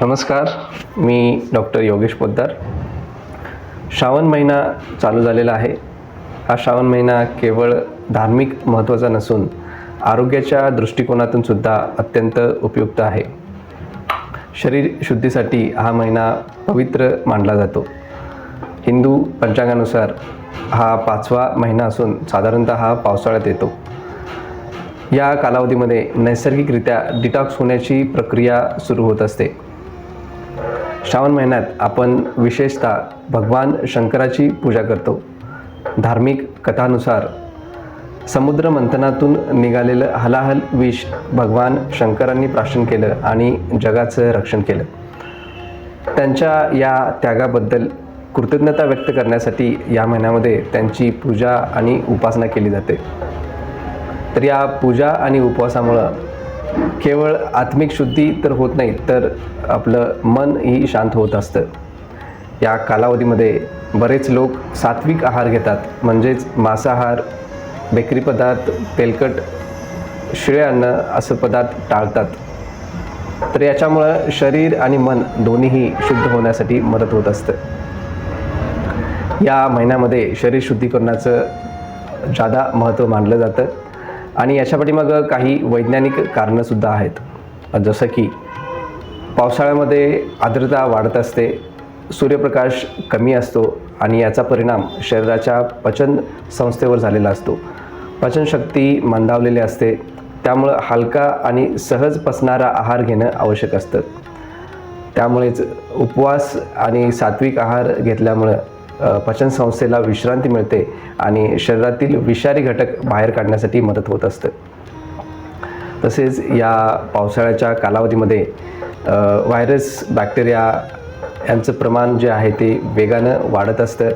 नमस्कार मी डॉक्टर योगेश पोद्दार. श्रावण महिना चालू झालेला आहे. हा श्रावण महिना केवळ धार्मिक महत्त्वाचा नसून आरोग्याच्या दृष्टिकोनातून सुद्धा अत्यंत उपयुक्त आहे. शरीर शुद्धीसाठी हा महिना पवित्र मानला जातो. हिंदू पंचांगानुसार हा पाचवा महिना असून साधारणतः हा पावसाळ्यात येतो. या कालावधीमध्ये नैसर्गिकरित्या डिटॉक्स होण्याची प्रक्रिया सुरू होत असते. श्रावण महिन्यात आपण विशेषतः भगवान शंकराची पूजा करतो. धार्मिक कथानुसार समुद्र मंथनातून निघालेलं हलाहल विष भगवान शंकरांनी प्राशन केलं आणि जगाचं रक्षण केलं. त्यांच्या या त्यागाबद्दल कृतज्ञता व्यक्त करण्यासाठी या महिन्यामध्ये त्यांची पूजा आणि उपासना केली जाते. तर या पूजा आणि उपवासामुळं केवळ आत्मिक शुद्धी तर होत नाही तर आपलं मनही शांत होत असतं. या कालावधीमध्ये बरेच लोक सात्विक आहार घेतात म्हणजेच मांसाहार बेकरी पदार्थ तेलकट शिळे अन्न असं पदार्थ टाळतात. तर याच्यामुळं शरीर आणि मन दोन्हीही शुद्ध होण्यासाठी मदत होत असतं. या महिन्यामध्ये शरीर शुद्धीकरणाचं जादा महत्त्व मानलं जातं. आणि याच्या पाठीमागं काही वैज्ञानिक कारणंसुद्धा आहेत. जसं की पावसाळ्यामध्ये आर्द्रता वाढत असते सूर्यप्रकाश कमी असतो आणि याचा परिणाम शरीराच्या पचन संस्थेवर झालेला असतो. पचनशक्ती मंदावलेली असते त्यामुळं हलका आणि सहज पसणारा आहार घेणं आवश्यक असतं. त्यामुळेच उपवास आणि सात्विक आहार घेतल्यामुळं पचन पचनसंस्थेला विश्रांती मिळते आणि शरीरातील विषारी घटक बाहेर काढण्यासाठी मदत होत असतं. तसेच या पावसाळ्याच्या कालावधीमध्ये व्हायरस बॅक्टेरिया यांचं प्रमाण जे आहे ते वेगानं वाढत असतं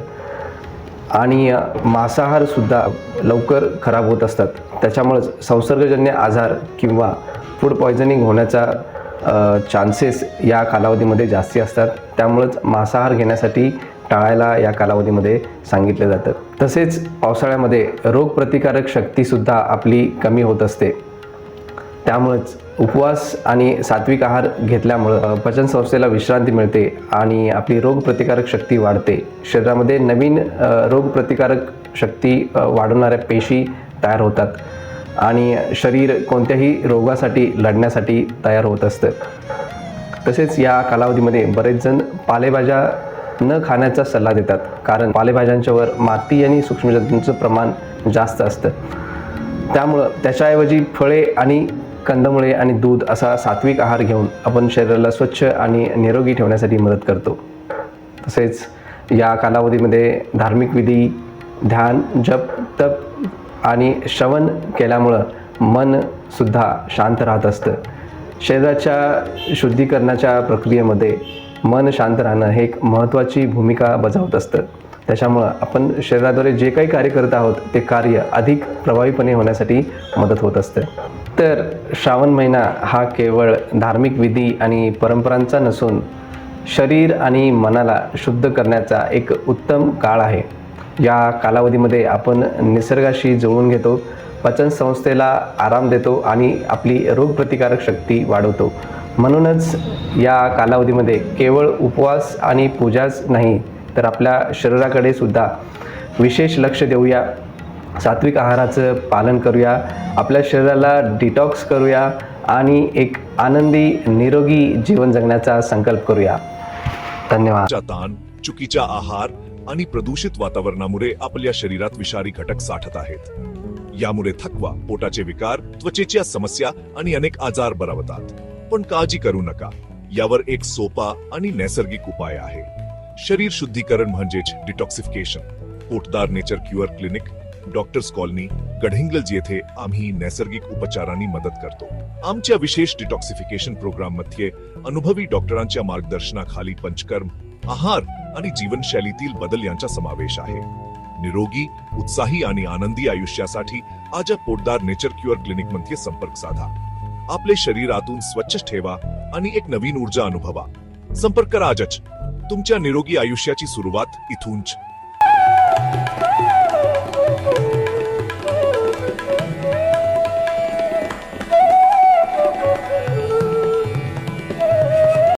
आणि मांसाहारसुद्धा लवकर खराब होत असतात. त्याच्यामुळेच संसर्गजन्य आजार किंवा फूड पॉयझनिंग होण्याचा चान्सेस या कालावधीमध्ये जास्ती असतात. त्यामुळेच मांसाहार घेण्यासाठी टाळायला या कालावधीमध्ये सांगितलं जातं. तसेच पावसाळ्यामध्ये रोगप्रतिकारक शक्तीसुद्धा आपली कमी होत असते. त्यामुळेच उपवास आणि सात्विक आहार घेतल्यामुळं पचन पचनसंस्थेला विश्रांती मिळते आणि आपली रोगप्रतिकारक शक्ती वाढते. शरीरामध्ये नवीन रोगप्रतिकारक शक्ती वाढवणाऱ्या पेशी तयार होतात आणि शरीर कोणत्याही रोगासाठी लढण्यासाठी तयार होत असतं. तसेच या कालावधीमध्ये बरेच जण पालेभाज्या न खाण्याचा सल्ला देतात. कारण पालेभाज्यांच्यावर माती आणि सूक्ष्मजंतूंचं प्रमाण जास्त असतं. त्यामुळं त्याच्याऐवजी फळे आणि कंदमुळे आणि दूध असा सात्विक आहार घेऊन आपण शरीराला स्वच्छ आणि निरोगी ठेवण्यासाठी मदत करतो. तसेच या कालावधीमध्ये धार्मिक विधी ध्यान जप तप आणि श्रवण केल्यामुळं मनसुद्धा शांत राहत असतं. शरीराच्या शुद्धीकरणाच्या प्रक्रियेमध्ये मन शांत राहणं हे एक महत्त्वाची भूमिका बजावत असतं. त्याच्यामुळं आपण शरीराद्वारे जे काही कार्य करत आहोत ते कार्य अधिक प्रभावीपणे होण्यासाठी मदत होत असते. तर श्रावण महिना हा केवळ धार्मिक विधी आणि परंपरांचा नसून शरीर आणि मनाला शुद्ध करण्याचा एक उत्तम काळ आहे. या कालावधीमध्ये आपण निसर्गाशी जुळवून घेतो पचनसंस्थेला आराम देतो आणि आपली रोगप्रतिकारक शक्ती वाढवतो. म्हणूनच या कालावधीमध्ये केवळ उपवास आणि पूजाच नाही तर आपल्या शरीराकडे सुद्धा विशेष लक्ष देऊया. सात्विक आहाराचं पालन करूया. आपल्या शरीराला डिटॉक्स करूया आणि एक आनंदी निरोगी जीवन जगण्याचा संकल्प करूया. धन्यवाद. ताण चुकीचा आहार आणि प्रदूषित वातावरणामुळे आपल्या शरीरात विषारी घटक साठत आहेत. यामुळे थकवा पोटाचे विकार त्वचेच्या समस्या आणि अनेक आजार बरावतात. पण काळजी करू नका. यावर एक सोपा आणि नैसर्गिक उपाय आहे. शरीर शुद्धीकरण म्हणजेच detoxification Potdar nature cure clinic doctors colony Gadhinglaj येथे आम्ही नैसर्गिक उपचारांनी मदत करतो. आमच्या विशेष डिटॉक्सिफिकेशन प्रोग्राममध्ये अनुभवी डॉक्टरांच्या मार्गदर्शनाखाली पंचकर्म आहार आणि जीवनशैलीतील बदल यांचा समावेश आहे. निरोगी उत्साही आणि आनंदी आयुष्यासाठी आज पोटदार नेचर क्युअर क्लिनिकमध्ये संपर्क साधा. आपले शरीरातून स्वच्छ ठेवा आणि एक नवीन ऊर्जा अनुभवा. संपर्क राजच. आजच तुमच्या निरोगी आयुष्याची सुरुवात इथूनच.